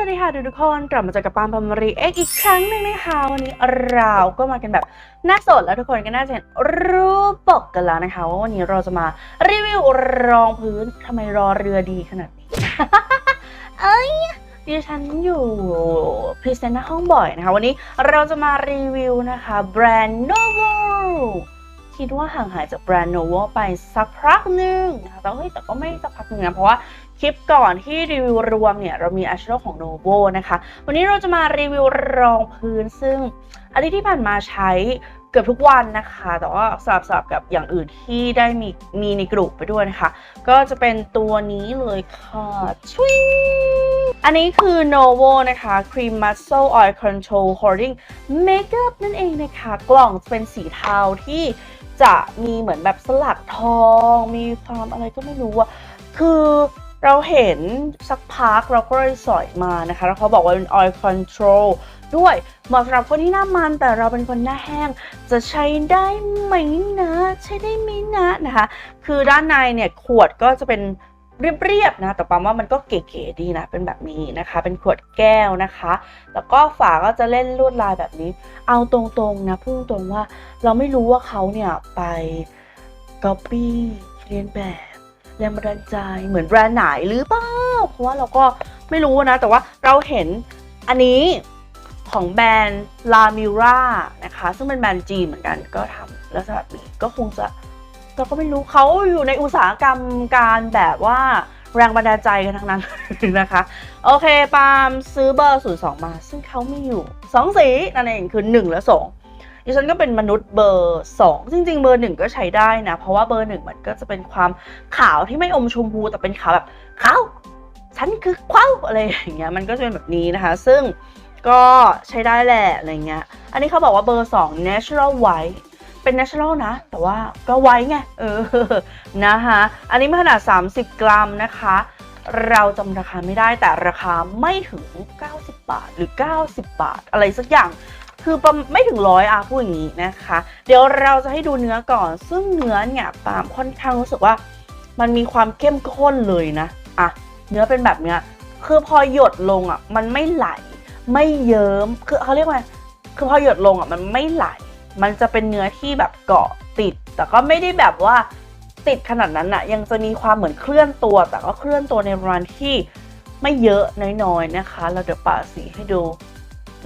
วัสดีค่ะทุกๆคนกลับมาเจอกับปาล์มพมารีเอ็กอีกครั้งหนึ่งนะคะวันนี้เราก็มากันแบบหน้าสดแล้วทุกคนก็น่าจะเห็นรูปปกกันแล้วนะคะว่าวันนี้เราจะมารีวิวรองพื้นทำไมรอเรือดีขนาดนี้ เอ้ยดิฉันอยู่พรีเซนต์หน้าห้องบ่อยนะคะ วันนี้เราจะมารีวิวนะคะแบรนด์ Novo คิดว่าห่างหายจากแบรนด์โนวาไปสักพักหนึ่งนะคะแต่เฮ้ยแต่ก็ไม่สักพักหนึ่งนะเพราะว่าคลิปก่อนที่รีวิวรวมเนี่ยเรามีอาชโรของโนโวนะคะ วันนี้เราจะมารีวิวรองพื้นซึ่งอาทิตย์ที่ผ่านมาใช้ เกือบทุกวันนะคะ แต่ว่าสลับสลับกับอย่างอื่นที่ได้มีมีในกลุ่มไปด้วยนะคะ ก็จะเป็นตัวนี้เลยค่ะชิงอันนี้คือ Novo นะคะ Cream Muscle Oil Control Holding Makeup นั่นเองนะคะ กล่องจะเป็นสีเทาที่จะมีเหมือนแบบสลักทอง มีความอะไรก็ไม่รู้อะคือเราเห็นสักพักเราก็เลยสอยมานะคะ แล้วเขาบอกว่าเป็น oil control ด้วย เหมาะสำหรับคนที่หน้ามันแต่เราเป็นคนหน้าแห้ง จะใช้ได้ไหมนะ ใช้ได้ไหมนะนะคะ คือด้านในเนี่ยขวดก็จะเป็นเรียบๆนะ แต่ปามว่ามันก็เก๋ๆดีนะ เป็นแบบนี้นะคะ เป็นขวดแก้วนะคะ แล้วก็ฝาก็จะเล่นลวดลายแบบนี้ เอาตรงๆนะพูดตรงว่า เราไม่รู้ว่าเขาเนี่ยไปก๊อปปี้เรียนแบบแรงบันดาลใจเหมือนแบรนด์ไหนหรือเปล่า เพราะว่าเราก็ไม่รู้นะ แต่ว่าเราเห็นอันนี้ ของแบรนด์ La Mira นะคะ ซึ่งเป็นแบรนด์จีนเหมือนกันก็ทำลักษณะนี้ก็คงจะเราก็ไม่รู้เขาอยู่ในอุตสาหกรรมการแบบว่าแรงบันดาลใจกันทั้งนั้นนะคะ โอเค ปาล์มซื้อเบอร์ 02 มา ซึ่งเขามีอยู่ 2 สีนั่นเองคือ 1 และ 2 ดิฉันก็เป็นมนุษย์เบอร์ 2 จริง ๆ เบอร์ 1 ก็ใช้ได้นะ เพราะว่าเบอร์ 1 มันก็จะเป็นความขาวที่ไม่อมชมพูแต่เป็นขาวแบบขาวฉันคือขาวอะไรอย่างเงี้ยมันก็จะเป็นแบบนี้นะคะ ซึ่ง ก็ใช้ได้แหละอะไรเงี้ย อันนี้เขาบอกว่าเบอร์ 2 natural white เป็น natural นะ แต่ว่าก็ไว้ไง เออ นะคะอันนี้มีขนาด 30 กรัมนะคะ เราจำราคาไม่ได้แต่ราคาไม่ถึง 90 บาทหรือ 90 บาท อะไรสักอย่างคือประมาณไม่ถึงร้อยอะพูดอย่างนี้นะคะ เดี๋ยวเราจะให้ดูเนื้อก่อน ซึ่งเนื้อเนี่ยปามค่อนข้างรู้สึกว่า มันมีความเข้มข้นเลยนะ อะ เนื้อเป็นแบบเนี้ย คือพอหยดลงอะ มันไม่ไหล ไม่เยิ้มคือเขาเรียกว่าคือพอหยดลงอะมันไม่ไหล มันจะเป็นเนื้อที่แบบเกาะติด แต่ก็ไม่ได้แบบว่าติดขนาดนั้นอะยังจะมีความเหมือนเคลื่อนตัว แต่ก็เคลื่อนตัวในประมาณที่ไม่เยอะน้อยๆนะคะ เราเดี๋ยวปาสีให้ดู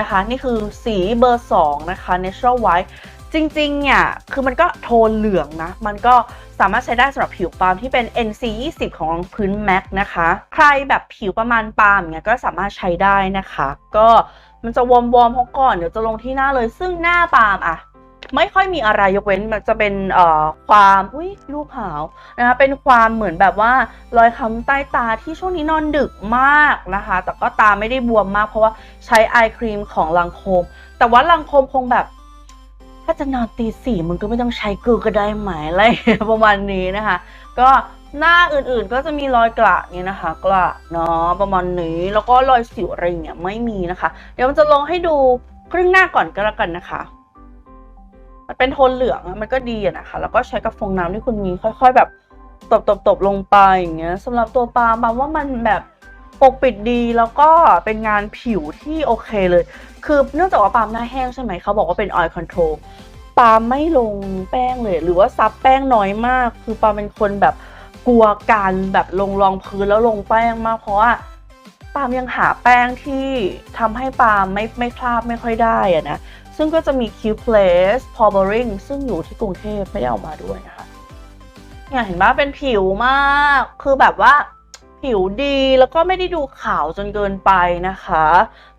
นะคะ นี่คือสีเบอร์ 2 นะคะ natural white จริงๆเนี่ยคือมันก็โทนเหลืองนะ มันก็สามารถใช้ได้สำหรับผิวปาล์มที่เป็น NC 20ของรองพื้น MAC นะคะ ใครแบบผิวประมาณปาล์มเนี่ยก็สามารถใช้ได้นะคะ ก็มันจะวอร์มวอมเขาก่อนเดี๋ยวจะลงที่หน้าเลยซึ่งหน้าปาล์มอะไม่ค่อยมีอะไรยกเว้นมันจะเป็นเอ่อความอุ้ยลูกหาวนะคะเป็นความเหมือนแบบว่ารอยค้ำใต้ตาที่ช่วงนี้นอนดึกมากนะคะ แต่ก็ตาไม่ได้บวมมากเพราะว่าใช้ไอครีมของลังโคม แต่ว่าลังโคมคงแบบ ถ้าจะนอนตีสี่มึงก็ไม่ต้องใช้กูก็ได้ไหมอะไรประมาณนี้นะคะ ก็หน้าอื่นๆก็จะมีรอยกระเนี่ยนะคะ กระเนาะประมาณนี้แล้วก็รอยสิวอะไรเงี้ยไม่มีนะคะ เดี๋ยวมันจะลงให้ดูครึ่งหน้าก่อนก็แล้วกันนะคะ มันเป็นโทนเหลืองมันก็ดีนะคะ แล้วก็ใช้กับฟองน้ำที่คุณมีค่อย ๆ แบบตบๆๆลงไปอย่างเงี้ยสำหรับตัวปล์มปาล์มว่ามันแบบ ปกปิดดีแล้วก็เป็นงานผิวที่โอเคเลย คือเนื่องจากว่าปาล์มหน้าแห้งใช่ไหมเขาบอกว่าเป็น oil control ปาล์มไม่ลงแป้งเลย หรือว่าซับแป้งน้อยมาก คือปาล์มเป็นคนแบบกลัวการแบบลงรองพื้นแล้วลงแป้งมากเพราะว่าปาล์มยังหาแป้งที่ทำให้ปาล์มไม่ไม่คราบไม่ค่อยได้อะนะ ซึ่งก็จะมี Q Place Powdering ซึ่งอยู่ที่กรุงเทพไม่ได้เอามาด้วยนะคะเนี่ยเห็นว่าเป็นผิวมาก คือแบบว่า ผิวดีแล้วก็ไม่ได้ดูขาวจนเกินไปนะคะ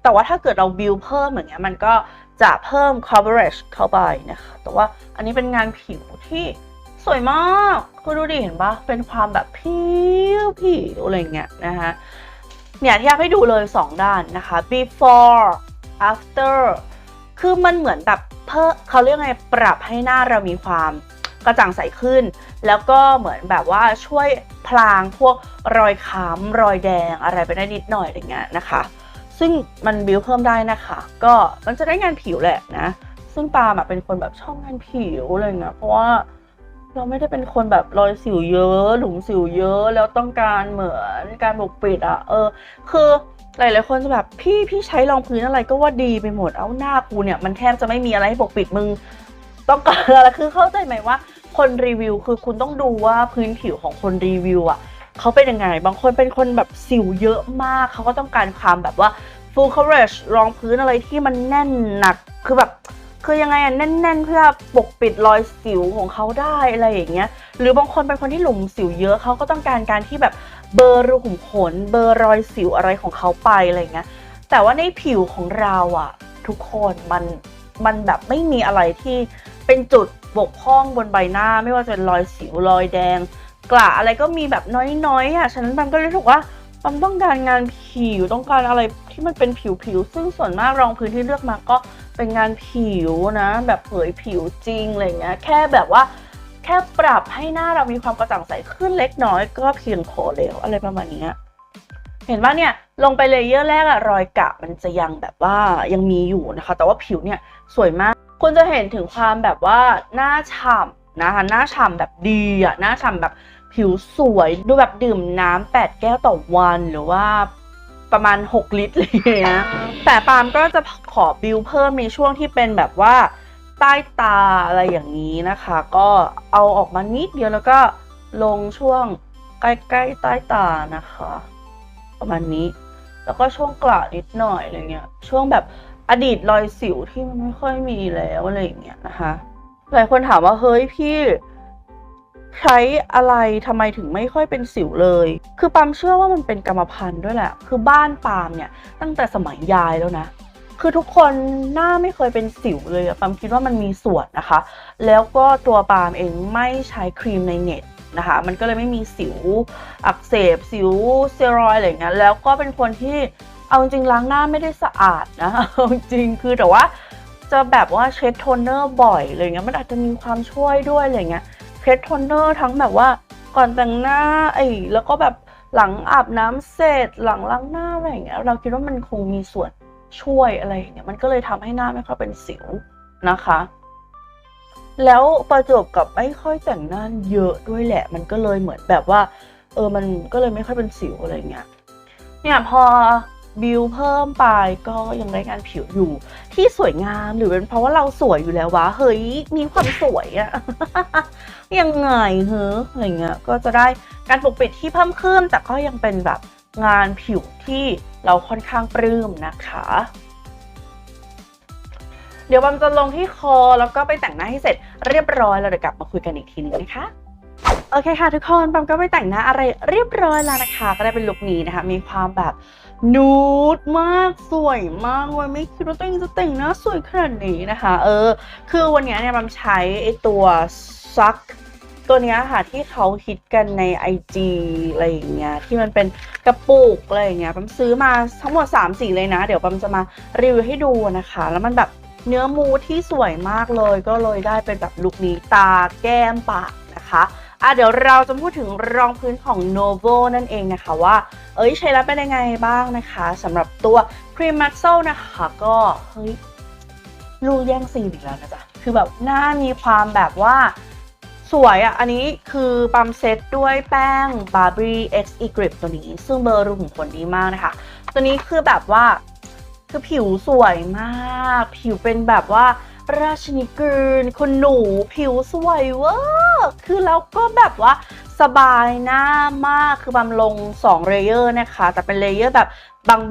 แต่ว่าถ้าเกิดเราบิวเพิ่มอย่างเงี้ยมันก็จะเพิ่ม coverage เข้าไปนะคะ แต่ว่าอันนี้เป็นงานผิวที่สวยมากคือดูดิเห็นปะเป็นความแบบผิวผิวอะไรเงี้ยนะคะเนี่ยที่อยากให้ดูเลย 2 ด้านนะคะ before after คือมันเหมือนแบบเพิ่มเขาเรียกไงปรับให้หน้าเรามีความ กระจ่างใสขึ้น แล้วก็เหมือนแบบว่าช่วยพลางพวกรอยค้ำรอยแดงอะไรไปได้นิดหน่อยอะไรเงี้ยนะคะ ซึ่งมันบิวเพิ่มได้นะคะ ก็มันจะได้งานผิวแหละนะซึ่งปาล์มเป็นคนแบบชอบงานผิวอะไรเงี้ยเพราะว่าเราไม่ได้เป็นคนแบบรอยสิวเยอะหลุมสิวเยอะ แล้วต้องการเหมือนการปกปิดอะเออ คือหลายๆคนจะแบบพี่พี่ใช้รองพื้นอะไรก็ว่าดีไปหมดเอาหน้ากูเนี่ย มันแทบจะไม่มีอะไรให้ปกปิดมึง ต้องการอะไรคือเข้าใจไหมว่า คนรีวิวคือคุณต้องดูว่าพื้นผิวของคนรีวิวอะเขาเป็นยังไง บางคนเป็นคนแบบสิวเยอะมาก เขาก็ต้องการความแบบว่า full coverage รองพื้นอะไรที่มันแน่นหนัก คือแบบ คือยังไงอะแน่น ๆ เพื่อปกปิดรอยสิวของเขาได้อะไรอย่างเงี้ย หรือบางคนเป็นคนที่หลุมสิวเยอะเขาก็ต้องการการที่แบบเบลอรูขุมขน เบลอรอยสิวอะไรของเขาไปอะไรเงี้ย แต่ว่าในผิวของเราอะ ทุกคนมัน มันแบบไม่มีอะไรที่เป็นจุดบกพร่องบนใบหน้า ไม่ว่าจะเป็นรอยสิวรอยแดง กระอะไรก็มีแบบน้อยๆอะฉะนั้นบัมก็เลยรู้สึกว่าบัมต้องการงานผิวต้องการอะไรที่มันเป็นผิวๆซึ่งส่วนมากรองพื้นที่เลือกมาก็เป็นงานผิวนะ แบบเผยผิวจริงอะไรเงี้ยแค่แบบว่าแค่ปรับให้หน้าเรามีความกระจ่างใสขึ้นเล็กน้อยก็เพียงพอแล้วอะไรประมาณเนี้ย เห็นว่าเนี่ยลงไปเลเยอร์แรกอะรอยกะมันจะยังแบบว่ายังมีอยู่นะคะ แต่ว่าผิวเนี่ยสวยมาก คุณจะเห็นถึงความแบบว่าหน้าฉ่ำนะคะ หน้าฉ่ำแบบดีอะหน้าฉ่ำแบบผิวสวยดูแบบดื่มน้ำแปดแก้วต่อวันหรือว่าประมาณ 6 ลิตรอะไรอย่างเลยนะแต่ปาล์มก็จะขอบิวเพิ่มในช่วงที่เป็นแบบว่าใต้ตาอะไรอย่างนี้นะคะ ก็เอาออกมานิดเดียวแล้วก็ลงช่วงใกล้ๆใต้ตานะคะ ประมาณนี้ แล้วก็ช่วงกระนิดหน่อยอะไรเงี้ย ช่วงแบบอดีตรอยสิวที่มันไม่ค่อยมีแล้วอะไรอย่างเงี้ยนะคะ หลายคนถามว่าเฮ้ยพี่ใช้อะไรทำไมถึงไม่ค่อยเป็นสิวเลย คือปามเชื่อว่ามันเป็นกรรมพันธุ์ด้วยแหละ คือบ้านปามเนี่ยตั้งแต่สมัยยายแล้วนะ คือทุกคนหน้าไม่เคยเป็นสิวเลยอะปามคิดว่ามันมีส่วนนะคะ แล้วก็ตัวปามเองไม่ใช้ครีมในเน็ต นะคะ มันก็เลยไม่มีสิวอักเสบ สิวเตียรอยอะไรเงี้ยแล้วก็เป็นคนที่เอาจริงล้างหน้าไม่ได้สะอาดนะเอาจริงคือแต่ว่าจะแบบว่าเช็ดโทนเนอร์บ่อยอะไรเงี้ยมันอาจจะมีความช่วยด้วยอะไรเงี้ยเช็ดโทนเนอร์ทั้งแบบว่าก่อนแต่งหน้าไอ้แล้วก็แบบหลังอาบน้ำเสร็จหลังล้างหน้าอะไรอย่างเงี้ยเราคิดว่ามันคงมีส่วนช่วยอะไรอย่างเงี้ยมันก็เลยทำให้หน้าไม่ค่อยเป็นสิวนะคะ แล้วประจวบกับไม่ค่อยแต่งหน้าเยอะด้วยแหละ มันก็เลยเหมือนแบบว่า เออมันก็เลยไม่ค่อยเป็นสิวอะไรเงี้ยเนี่ยพอบิวเพิ่มไปก็ยังได้งานผิวอยู่ ที่สวยงามหรือเป็นเพราะว่าเราสวยอยู่แล้ววะเฮ้ยมีความสวยอะยังไงเฮ้ออะไรเงี้ยก็จะได้การปกปิดที่เพิ่มขึ้น แต่ก็ยังเป็นแบบงานผิวที่เราค่อนข้างปลื้มนะคะ ดี๋ยวบัมจะลงที่คอแล้วก็ไปแต่งหน้าให้เสร็จเรียบร้อยแล้วเดี๋ยวกลับมาคุยกันอีกทีนึงนะคะโอเคค่ะทุกคนปัมก็ไปแต่งหน้าอะไรเรียบร้อยแล้วนะคะ ก็ได้เป็นลุคนี้นะคะ มีความแบบนูดมากสวยมากเลยไม่คิดว่าตัวเองจะแต่งหน้าสวยขนาดนี้นะคะ เออ คือวันนี้เนี่ยบัมใช้ไอตัวซักตัวเนี้ยค่ะที่เขาฮิตกันใน IG อะไรอย่างเงี้ยที่มันเป็นกระปุกอะไรอย่างเงี้ยบัมซื้อมาทั้งหมด3สีเลยนะ เดี๋ยวบัมจะมารีวิวให้ดูนะคะ แล้วมันแบบ เนื้อมูที่สวยมากเลยก็เลยได้เป็นแบบลุคนี้ตาแก้มปากนะคะอะเดี๋ยวเราจะพูดถึงรองพื้นของ Novo นั่นเองนะคะว่า เอ้ยใช้แล้วเป็นยังไงบ้างนะคะสำหรับตัวครีมมั s โซนะคะก็เฮ้ยลูกแย่งซีนอีกแล้วนะจ๊ะ คือแบบหน้ามีความแบบว่าสวยอะ อันนี้คือปั๊มเซตด้วยแป้ง Barbie X E Grip ตัวนี้ ซึ่งเบอร์รูขุมขนดีมากนะคะ ตัวนี้คือแบบว่า คือผิวสวยมาก ผิวเป็นแบบว่าราชนิกูลคุณหนูผิวสวยเวอร์คือแล้วก็แบบว่าสบายหน้ามากคือบำลง2เลเยอร์นะคะ แต่เป็นเลเยอร์แบบ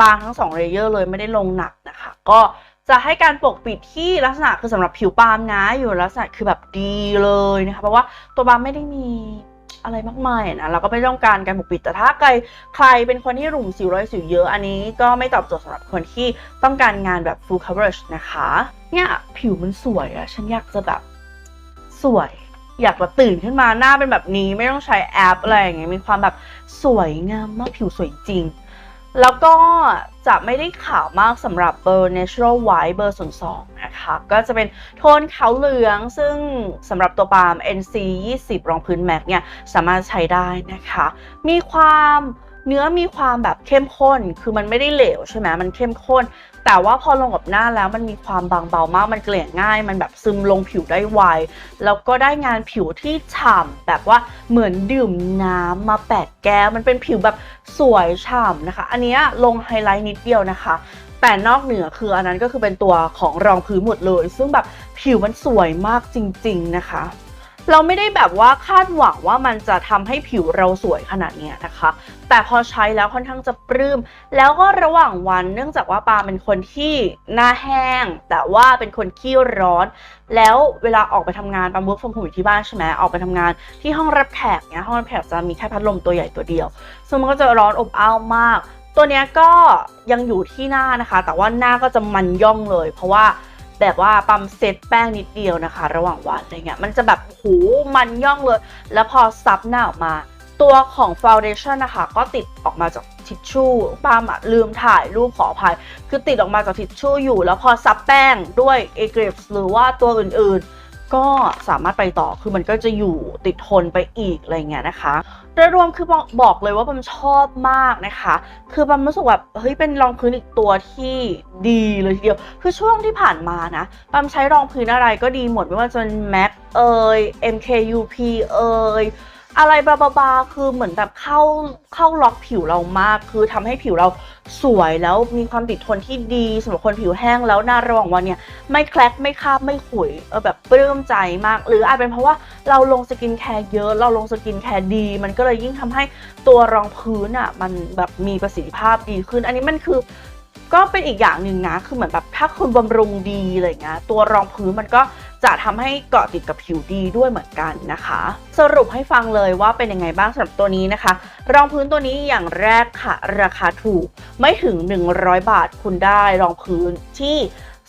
บางๆ ทั้ง2เลเยอร์เลยไม่ได้ลงหนักนะคะ ก็จะให้การปกปิดที่ลักษณะคือสำหรับผิวปาล์มนะอยู่ลักษณะคือแบบดีเลยนะคะ เพราะว่าตัวปาล์มไม่ได้มี อะไรมากมายนะเราก็ไม่ต้องการการปกปิดแต่ถ้าใครใครเป็นคนที่หลุมสิวรอยสิวเยอะอันนี้ก็ไม่ตอบโจทย์สำหรับคนที่ต้องการงานแบบ full coverage นะคะเนี่ยผิวมันสวยอะฉันอยากจะแบบสวยอยากแบบตื่นขึ้นมาหน้าเป็นแบบนี้ไม่ต้องใช้แอปอะไรอย่างเงี้ยมีความแบบสวยงามมากผิวสวยจริง แล้วก็จะไม่ได้ขาวมากสำหรับเบอร์ natural white เบอร์ศูนย์สอง นะคะ ก็จะเป็นโทนขาวเหลืองซึ่งสำหรับตัวปาล์ม NC 20 รองพื้นแม็กเนี่ยสามารถใช้ได้นะคะ มีความเนื้อมีความแบบเข้มข้น คือมันไม่ได้เหลวใช่ไหมมันเข้มข้น แต่ว่าพอลงกับหน้าแล้วมันมีความบางเบามาก มันเกลี่ยง่าย มันแบบซึมลงผิวได้ไว แล้วก็ได้งานผิวที่ฉ่ำแบบว่าเหมือนดื่มน้ำมาแปดแก้ว มันเป็นผิวแบบสวยฉ่ำนะคะ อันนี้ลงไฮไลท์นิดเดียวนะคะแต่นอกเหนือคืออันนั้นก็คือเป็นตัวของรองพื้นหมดเลย ซึ่งแบบผิวมันสวยมากจริง ๆ นะคะ เราไม่ได้แบบว่าคาดหวังว่ามันจะทำให้ผิวเราสวยขนาดนี้นะคะ แต่พอใช้แล้วค่อนข้างจะปลื้ม แล้วก็ระหว่างวันเนื่องจากว่าปาเป็นคนที่หน้าแห้ง แต่ว่าเป็นคนขี้ร้อน แล้วเวลาออกไปทำงานปา work from home อยู่ที่บ้านใช่ไหมออกไปทำงานที่ห้องรับแขกเนี้ยห้องรับแขกจะมีแค่พัดลมตัวใหญ่ตัวเดียว ซึ่งมันก็จะร้อนอบอ้าวมาก ตัวเนี้ยก็ยังอยู่ที่หน้านะคะ แต่ว่าหน้าก็จะมันย่องเลย เพราะว่า แบบว่าปั๊มเซตแป้งนิดเดียวนะคะ ระหว่างวันอะไรเงี้ยมันจะแบบโหมันย่องเลย แล้วพอซับหน้าออกมา ตัวของฟาวเดชั่นนะคะก็ติดออกมาจากทิชชู่ปั๊มอะลืมถ่ายรูปขออภัย คือติดออกมาจากทิชชู่อยู่ แล้วพอซับแป้งด้วยเอเกรฟหรือว่าตัวอื่นๆ ก็สามารถไปต่อคือมันก็จะอยู่ติดทนไปอีกอะไรเงี้ยนะคะโดยรวมคือบอกบอกเลยว่าบัมชอบมากนะคะ คือบัมรู้สึกแบบเฮ้ยเป็นรองพื้นอีกตัวที่ดีเลยทีเดียว คือช่วงที่ผ่านมานะบัมใช้รองพื้นอะไรก็ดีหมดไม่ว่าจะเป็นแม็กเอย MKUP เอย อะไรบาบาคือเหมือนแบบเข้าเข้าล็อกผิวเรามาก คือทำให้ผิวเราสวยแล้วมีความติดทนที่ดีสำหรับคนผิวแห้งแล้วหน้าระหว่างวันเนี่ย ไม่แคลกไม่คาบไม่ขุยเออแบบปลื้มใจมาก หรืออาจเป็นเพราะว่าเราลงสกินแคร์เยอะ เราลงสกินแคร์ดี มันก็เลยยิ่งทำให้ตัวรองพื้นอะมันแบบมีประสิทธิภาพดีขึ้น อันนี้มันคือก็เป็นอีกอย่างหนึ่งนะ คือเหมือนแบบถ้าคุณบำรุงดีอะไรเงี้ยตัวรองพื้นมันก็ จะทำให้เกาะติดกับผิวดีด้วยเหมือนกันนะคะ สรุปให้ฟังเลยว่าเป็นยังไงบ้างสำหรับตัวนี้นะคะ รองพื้นตัวนี้อย่างแรกค่ะ ราคาถูกไม่ถึง 100 บาทคุณได้รองพื้นที่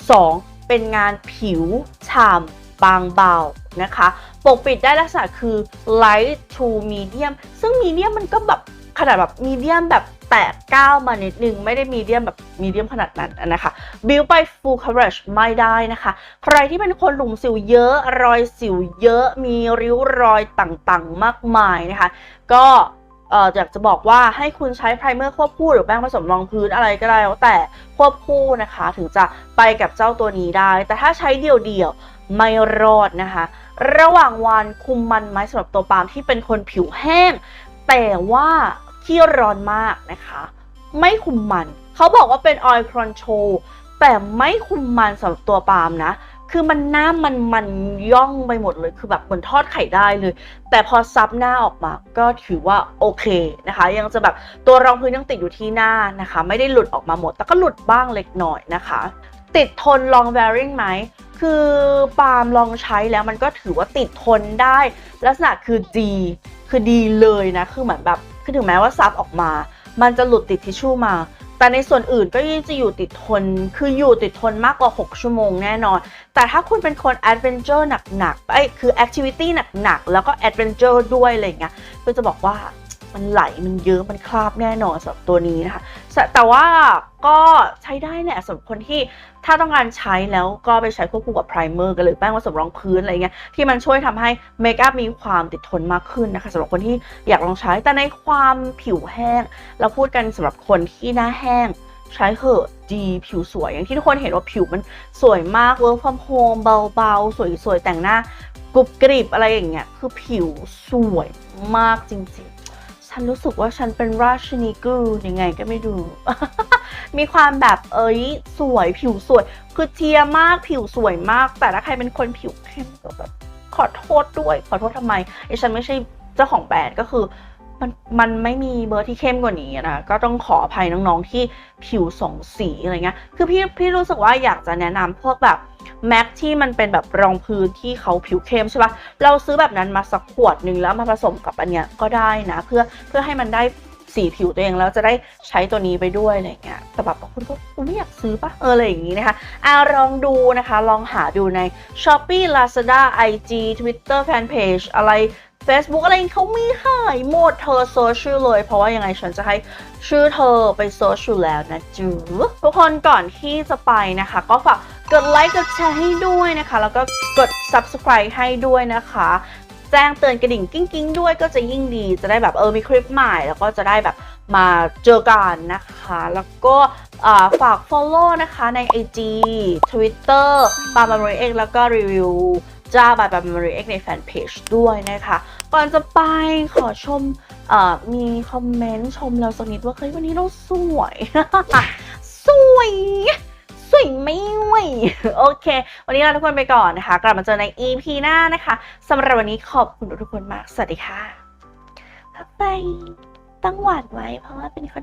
2 เป็นงานผิวฉ่ำบางเบานะคะ ปกปิดได้ลักษณะคือ light to medium ซึ่ง medium มันก็แบบขนาดแบบ medium แบบ แตะก้าวมานิดนึงไม่ได้ medium แบบ medium ขนาดนั้นนะคะ build ไป full coverage ไม่ได้นะคะ ใครที่เป็นคนหลุมสิวเยอะรอยสิวเยอะมีริ้วรอยต่างๆ มากมายนะคะ ก็เอ่ออยากจะบอกว่าให้คุณใช้ไพรเมอร์ควบคู่หรือแป้งผสมรองพื้นอะไรก็ได้แล้วแต่ควบคู่นะคะ ถึงจะไปกับเจ้าตัวนี้ได้ แต่ถ้าใช้เดี่ยวๆไม่รอดนะคะ ระหว่างวันคุมมันไหมสำหรับตัวปาล์มที่เป็นคนผิวแห้ง แต่ว่า ขี้ร้อนมากนะคะ ไม่คุมมัน เขาบอกว่าเป็น oil control แต่ไม่คุมมันสำหรับตัวปาล์มนะ คือมันหน้ามันมันย่องไปหมดเลย คือแบบเหมือนทอดไข่ได้เลย แต่พอซับหน้าออกมาก็ถือว่าโอเคนะคะ ยังจะแบบตัวรองพื้นยังติดอยู่ที่หน้านะคะ ไม่ได้หลุดออกมาหมด แต่ก็หลุดบ้างเล็กน้อยนะคะ ติดทน long wearing ไหมคือปาล์มลองใช้แล้วมันก็ถือว่าติดทนได้ ลักษณะคือดีคือดีเลยนะ คือเหมือนแบบ คือถึงแม้ว่าซับออกมา มันจะหลุดติดทิชชู่มา แต่ในส่วนอื่นก็ยังจะอยู่ติดทน คืออยู่ติดทนมากกว่า 6 ชั่วโมงแน่นอน แต่ถ้าคุณเป็นคนแอดเวนเจอร์หนักๆไอ้คือแอคทิวิตี้หนักๆ แล้วก็แอดเวนเจอร์ด้วยอะไรเงี้ยก็จะบอกว่า มันไหลมันเยอะมันคราบแน่นอนสำหรับตัวนี้นะคะ แต่ว่าก็ใช้ได้แหละสำหรับคนที่ถ้าต้องการใช้แล้วก็ไปใช้ควบคู่กับไพรเมอร์กันหรือแป้งผสมรองพื้นอะไรเงี้ยที่มันช่วยทำให้เมคอัพมีความติดทนมากขึ้นนะคะสำหรับคนที่อยากลองใช้แต่ในความผิวแห้ง เราพูดกันสำหรับคนที่หน้าแห้งใช้เหอะดีผิวสวยอย่างที่ทุกคนเห็นว่าผิวมันสวยมาก work from home เบาๆ สวยๆ แต่งหน้ากรุบกริบอะไรอย่างเงี้ยคือผิวสวยมากจริงๆ ฉันรู้สึกว่าฉันเป็นราชินีกูยังไงก็ไม่ดู มีความแบบเอ้ยสวยผิวสวย คือเทียมากผิวสวยมาก แต่ถ้าใครเป็นคนผิวเข้มก็แบบขอโทษด้วย ขอโทษทำไมไอ้ฉันไม่ใช่เจ้าของแบรนด์ก็คือมันมันไม่มีเบอร์ที่เข้มกว่านี้นะ ก็ต้องขออภัยน้องๆที่ผิวสองสีอะไรเงี้ย คือพี่พี่รู้สึกว่าอยากจะแนะนำพวกแบบ แม็กที่มันเป็นแบบรองพื้นที่เขาผิวเข้มใช่ปะเราซื้อแบบนั้นมาสักขวดหนึ่งแล้วมาผสมกับอันเนี้ยก็ได้นะ เพื่อเพื่อให้มันได้สีผิวตัวเองแล้วจะได้ใช้ตัวนี้ไปด้วยอะไรเงี้ย แต่แบบบางคนก็ไม่อยากซื้อปะเอออะไรอย่างงี้นะคะอ่าลองดูนะคะ ลองหาดูใน Shopee Lazada IG Twitter Fanpage อะไร Facebook อะไรเขามีขายหมดเธอเซิร์ชชื่อเลย เพราะว่ายังไงฉันจะให้ชื่อเธอไปเซิร์ชอยู่แล้วนะจูทุกคนก่อนที่จะไปนะคะ ก็ฝาก กดไลค์กดแชร์ให้ด้วยนะคะ แล้วก็กด subscribe ให้ด้วยนะคะ แจ้งเตือนกระดิ่งกิ้งกิ้งๆด้วยก็จะยิ่งดีจะได้แบบเออมีคลิปใหม่ แล้วก็จะได้แบบมาเจอกันนะคะ แล้วก็ฝาก follow นะคะใน IG Twitter ปาล์มบริเอ็กแล้วก็รีวิวจ้าบายปาล์มบริเอ็กในแฟนเพจด้วยนะคะ ก่อนจะไปขอชมอมีคอมเมนต์ชมเราสักนิดว่าเฮ้ยวันนี้เราสวย สวย ไม่ไหวโอเค วันนี้ลาทุกคนไปก่อนนะคะ กลับมาเจอใน EP หน้านะคะสำหรับวันนี้ขอบคุณทุกคนมาก สวัสดีค่ะบ๊ายบายตั้งหวานไว้เพราะว่าเป็นคน